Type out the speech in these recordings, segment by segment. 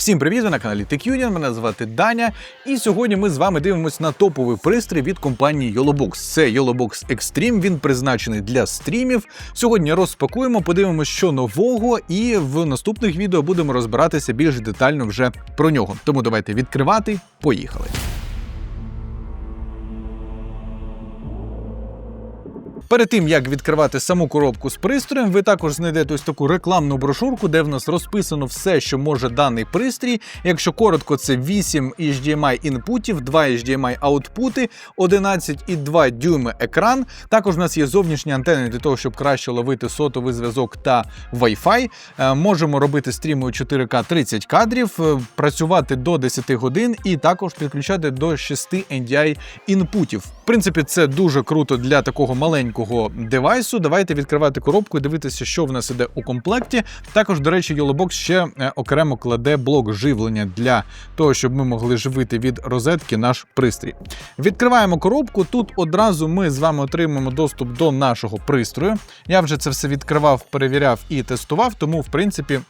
Всім привіт! Ви на каналі TechUnion, Мене звати Даня. І сьогодні ми з вами дивимося на топовий пристрій від компанії YOLOBOX. Це YOLOBOX Extreme, Він призначений для стрімів. Сьогодні розпакуємо, подивимося, що нового, і в наступних відео будемо розбиратися більш детально вже про нього. Тому давайте відкривати. Поїхали. Перед тим як відкривати саму коробку з пристроєм, ви також знайдете ось таку рекламну брошурку, де в нас розписано все, що може даний пристрій. Якщо коротко, це 8 HDMI інпутів, 2 HDMI аутпути, 11,2 дюйми екран. Також в нас є зовнішні антени для того, щоб краще ловити сотовий зв'язок та Wi-Fi. Е, Можемо робити стріми у 4К 30 кадрів, е, працювати до 10 годин і також підключати до 6 NDI інпутів. Принципі, це дуже круто для такого маленького девайсу. Давайте відкривати коробку і дивитися, що в нас іде у комплекті. Також, до речі, YOLOBOX ще е, окремо кладе блок живлення для того, щоб ми могли живити від розетки наш пристрій. Відкриваємо коробку. Тут одразу ми з вами отримаємо доступ до нашого пристрою. Я вже це все відкривав, перевіряв і тестував, тому в принципі.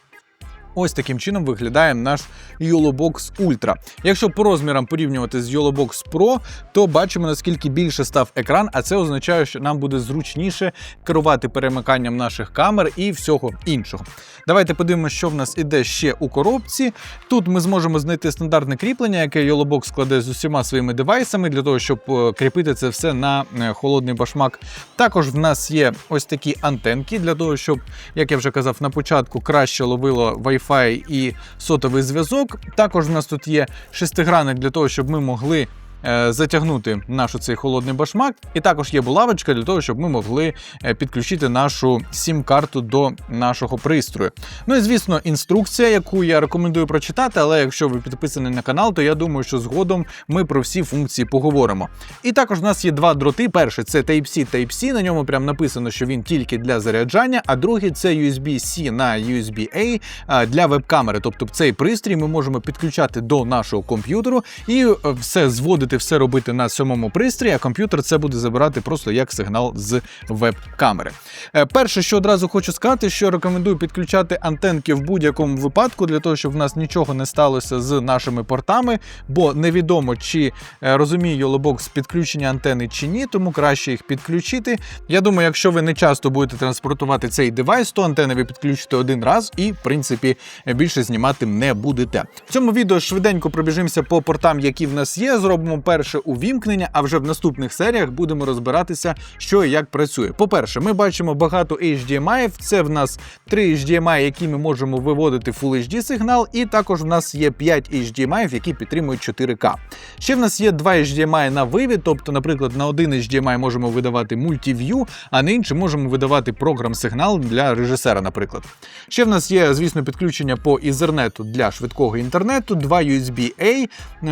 Ось таким чином виглядає наш YOLOBOX Ultra. Якщо по розмірам порівнювати з YOLOBOX Pro, то бачимо наскільки більше став екран, а це означає, що нам буде зручніше керувати перемиканням наших камер і всього іншого. Давайте подивимося, що в нас іде ще у коробці. Тут ми зможемо знайти стандартне кріплення, яке YOLOBOX складе з усіма своїми девайсами для того, щоб е, кріпити це все на е, холодний башмак. Також в нас є ось такі антенки для того, щоб, як я вже казав на початку, краще ловило Wi-Fi і сотовий зв'язок. Також в нас тут є шестигранник для того, щоб ми могли. Е, Затягнути наш цей холодний башмак, і також є булавочка для того, щоб ми могли е, підключити нашу сім-карту до нашого пристрою. Ну і звісно, інструкція, яку я рекомендую прочитати, але якщо ви підписані на канал, то я думаю, що згодом ми про всі функції поговоримо. І також в нас є два дроти. Перший це Type-C Type-C, на ньому прям написано, що він тільки для заряджання, а другий це USB-C на USB-A для веб-камери. Тобто цей пристрій ми можемо підключати до нашого комп'ютеру і е, все зводити, все робити на самому пристрої, а комп'ютер це буде забирати просто як сигнал з веб-камери. Е, Перше, що одразу хочу сказати, що рекомендую підключати антенки в будь-якому випадку для того, щоб в нас нічого не сталося з нашими портами, бо невідомо, чи е, розуміє YOLOBOX підключення антени чи ні, тому краще їх підключити. Я думаю, якщо ви не часто будете транспортувати цей девайс, то антени ви підключите один раз і, в принципі, більше знімати не будете. В цьому відео швиденько пробіжимося по портам, які в нас є. Зробимо перше увімкнення, а вже в наступних серіях будемо розбиратися, що і як працює. По-перше, ми бачимо багато HDMI. Це в нас 3 HDMI, які ми можемо виводити Full HD сигнал, і також в нас є 5 HDMI, які підтримують 4К. Ще в нас є 2 HDMI на вивід, тобто, наприклад, на один HDMI можемо видавати мультив'ю, а на інший можемо видавати програм-сигнал для режисера, наприклад. Ще в нас є, звісно, підключення по Ethernet для швидкого інтернету, 2 USB-A,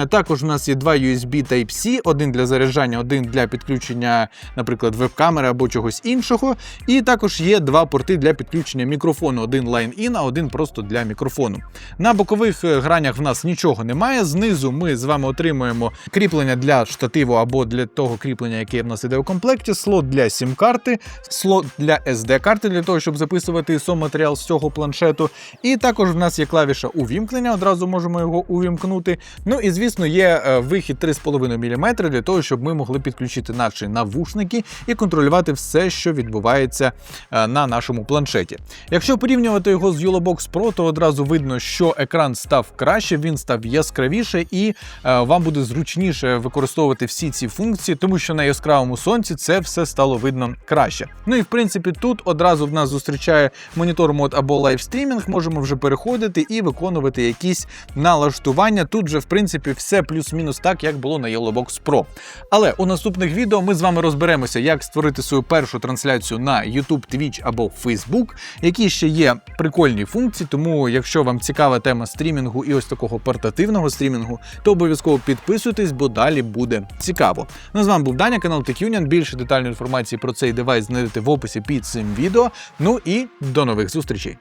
також в нас є 2 USB Type-C, один для заряджання, один для підключення, наприклад, веб-камери або чогось іншого. І також є два порти для підключення мікрофону: один line-in, а один просто для мікрофону. На бокових е, гранях в нас нічого немає. Знизу ми з вами отримуємо кріплення для штативу або для того кріплення, яке в нас іде у комплекті, слот для сім-карти, слот для SD-карти для того, щоб записувати ISO матеріал з цього планшету. І також в нас є клавіша увімкнення, одразу можемо його увімкнути. Ну і звісно, є е, вихід 3,5 мм для того, щоб ми могли підключити наші навушники і контролювати все, що відбувається е, на нашому планшеті. Якщо порівнювати його з YOLOBOX Pro, то одразу видно, що екран став краще, він став яскравіше і е, вам буде зручніше використовувати всі ці функції, тому що на яскравому сонці це все стало видно краще. Ну і в принципі, тут одразу в нас зустрічає монітор мод або лайвстрімінг. Можемо вже переходити і виконувати якісь налаштування. Тут вже в принципі все плюс-мінус так, як було на YOLOBOX Pro. Але у наступних відео ми з вами розберемося, як створити свою першу трансляцію на YouTube, Twitch або Facebook, які ще є прикольні функції. Тому, якщо вам цікава тема стрімінгу і ось такого портативного стрімінгу, то обов'язково підписуйтесь, бо далі буде цікаво. Ну, з вами був Даня, канал TechUnion. Більше детальної інформації про цей девайс знайдете в описі під цим відео. Ну і до нових зустрічей.